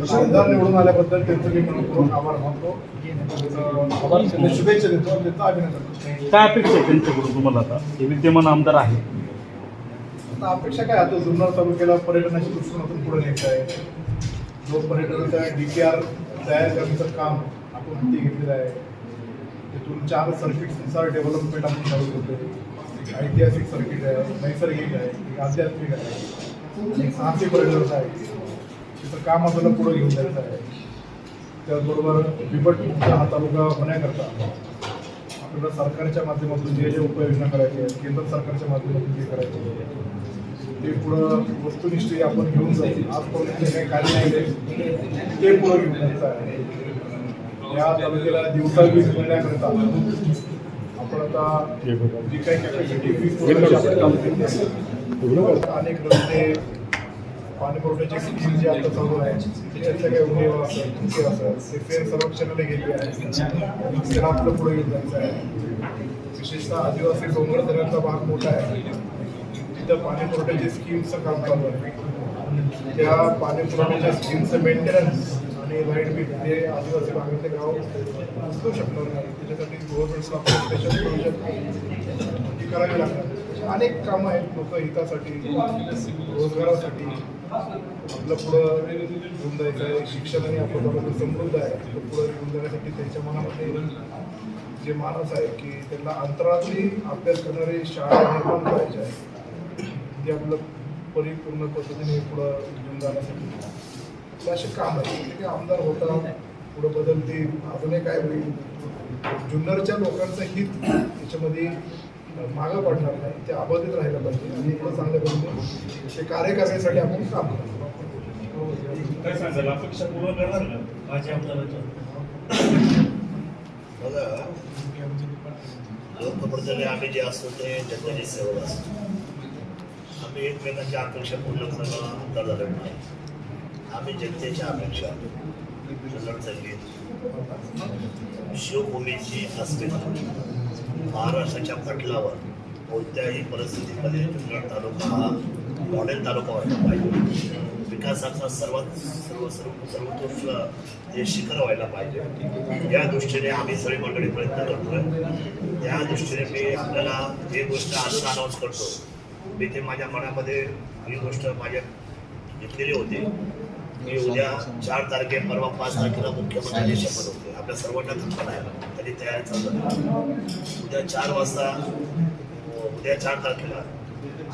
आमदार निवडून आल्याबद्दल त्यांचं मी मनपूर्वक आभार मानतो. शुभेच्छा देतो. आणि त्यांचं अभिनंदन. काय अपेक्षा आहे त्यांच्याकडून तुम्हाला आता? हे विद्यमान आमदार आहे आता अपेक्षा काय? आता जुन्नर तालुक्याला पर्यटनाच्या दृष्टिकोनातून पुढे न्यायचं आहे जो पर्यटनाचा डी पी आर तयार करण्याचं काम आपण हाती घेतलेलं आहे. तिथून चार सर्किट्सनुसार डेव्हलपमेंट आपण चालू करतो ऐतिहासिक सर्किट आहे नैसर्गिक आहे आध्यात्मिक आहे एक साहसी पर्यटनाचं आहे. तिथं काम आपल्याला पुढे घेऊन जायचं आहे. त्याचबरोबर बिबटमुक्त हा तालुका होण्याकरता आपल्याला सरकारच्या माध्यमातून जे जे उपाययोजना करायची आहेत केंद्र सरकारच्या माध्यमातून जे करायचे आहे, ते पुढं वस्तुनिष्ठ आपण घेऊन जाऊ. आजपर्यंत जे काही कार्य आहे ते पुढं घेऊन जायचं आहे. या तालुक्याला दिवसा वीज मिळण्याकरता आपण आता जी काही कॅपॅसिटी वीज अनेक रस्ते पाणी पुरवठ्याची स्कीम जी आता चालू आहे त्याच्यातल्या काही उणीवा असं चुकी असं ते फेर सर्वेक्षणाला गेली आहे त्याला आपलं पुढे घेऊन जायचं आहे. विशेषतः आदिवासी डोंगर दऱ्याचा भाग मोठा आहे. तिथं पाणी पुरवठ्याची स्कीमचं काम चालू आहे. त्या पाणी पुरवठ्याच्या स्कीमचं मेंटेनन्स आणि लाइट बिल ते आदिवासी भागातले गाव उचलू शकणार नाही. त्याच्यासाठी गव्हर्नमेंट आपण स्पेशल प्रोजेक्ट करावी लागतात. अनेक कामं आहेत लोक हितासाठी रोजगारासाठी. आपलं पुढं घेऊन जायचं आहे. शिक्षणाने आपलं थोडंसं समृद्ध आहे. तो पुढं घेऊन जाण्यासाठी त्यांच्या मनामध्ये जे मानस आहे की त्यांना अंतराळातली अभ्यास करणारी शाळा निर्माण करायची आहे. जे आपलं परिपूर्ण पद्धतीने पुढं घेऊन जाण्यासाठी. असे काम आहे ते आमदार होता पुढं बदलते अजूनही काय होईल? जुन्नरच्या लोकांचं हित त्याच्यामध्ये मागं पडणार नाही ते अबाधित राहिलं पाहिजे. आणि पुढं चांगल्या पद्धतीने ते कार्य करण्यासाठी आपण काम करतो. आम्ही जे असतो ते जनतेची सेवा असतो. आम्ही एकमेकांच्या अपेक्षा पूर्ण करणं आमदार झालेलं नाही आम्ही जनतेच्या अपेक्षा. कन्नड संगीत शिवभूमीची अस्मिता महाराष्ट्राच्या पटलावर कोणत्याही परिस्थितीमध्ये जुन्नर तालुका हा मॉडेल तालुका व्हायला पाहिजे. विकासाचा सर्वात सर्व सर्व सर्वोत्कृष्ट हे शिखर व्हायला पाहिजे. या दृष्टीने आम्ही सगळी मंडळी प्रयत्न करतोय. त्या दृष्टीने मी आपल्याला हे गोष्ट आजच अनाऊन्स करतो मी ते माझ्या मनामध्ये ही गोष्ट माझ्या घेतलेली होती. मी उद्या चार तारखे परवा पाच तारखेला मुख्यमंत्र्यांची शपथ होते आपल्या सर्वांना कल्पना आहे त्याची तयारी चालू उद्या चार वाजता उद्या चार तारखेला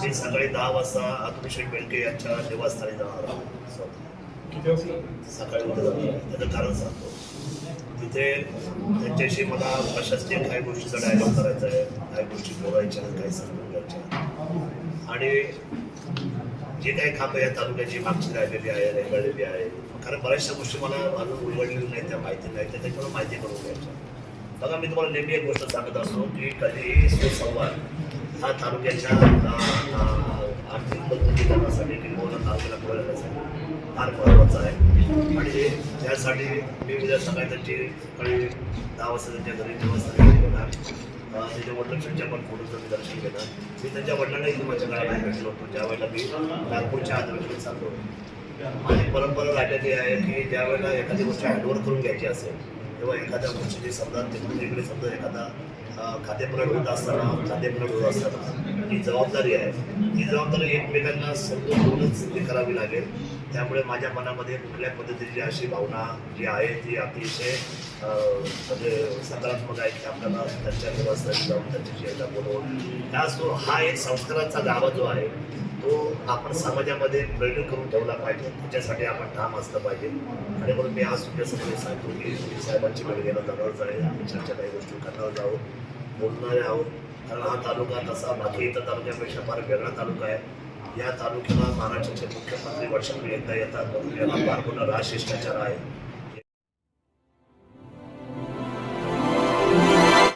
मी सकाळी दहा वाजता अभिषेक बेळके यांच्या निवासस्थानी जाणार आहे किती वाजता? सकाळी उद्या जाणार आहे. त्याचं कारण सांगतो. तिथे त्यांच्याशी मला प्रशासकीय काही गोष्टीचा डायलॉग करायचा आहे. काही गोष्टी बोलायच्या आहेत, काही घ्यायच्या आणि जे काही खांब या तालुक्याची मागची राहिलेली आहे रेंगाळलेली आहे. कारण बऱ्याचशा गोष्टी मला अजून उलगडलेल्या नाही त्या माहिती नाही त्या त्याच्यामुळे माहिती करून घ्यायच्या बघा मी तुम्हाला नेहमी एक गोष्ट सांगत असतो की कधीही सुसंवाद हा तालुक्याच्या अं, अं, आर्थिक मजबूतीकरणासाठी किंवा तालुक्याला पुढे जाण्यासाठी फार महत्त्वाचा आहे. आणि त्यासाठी मी उद्या सकाळी त्यांची सकाळी दहा वाजता त्यांच्या घरी निवासस्थानी त्याच्या वडिलांच्या पण फोटोचं मी दर्शन घेणार मी त्यांच्या वडिलांना इथे म्हणजे माझ्या गावाला भेटलो होतो ज्यावेळेला मी नागपूरच्या अधिवेशनात सांगतो माझी परंपरा राहिलेली आहे की ज्या वेळेला एखादी गोष्ट हँडओव्हर करून घ्यायची असेल तेव्हा एखाद्या गोष्टीची समजा तिकडून इकडे समजा एखादा अं, खाद्यपलट होत असताना खाद्यपलट होत असताना ही जबाबदारी आहे. ही जबाबदारी एकमेकांना समजून घेऊनच ती करावी लागेल. त्यामुळे माझ्या मनामध्ये कुठल्या पद्धतीची अशी भावना जी आहे ती अतिशय म्हणजे सकारात्मक आहे की आपल्याला त्यांच्या व्यवस्थेत जाऊन त्यांच्याशी एकदा बोलवून त्या जो हा एक संस्काराचा गावा जो आहे तो आपण समाजामध्ये प्रयत्न करून ठेवला पाहिजे. त्याच्यासाठी आपण ठाम असलं पाहिजे. आणि म्हणून मी आज तुमच्यासमोर सांगतो की साहेबांची वेळ गेला जाणारच आहे आम्ही चर्चा काही गोष्टी करणार आहोत. बोलणारे आहोत. कारण हा तालुका तसा बाकी इतर तालुक्यापेक्षा फार वेगळा तालुका आहे. या तालुक्याला महाराष्ट्राचे मुख्यमंत्री वर्षातून एकदा येतात म्हणून याला फार मोठा राजशिष्टाचार आहे.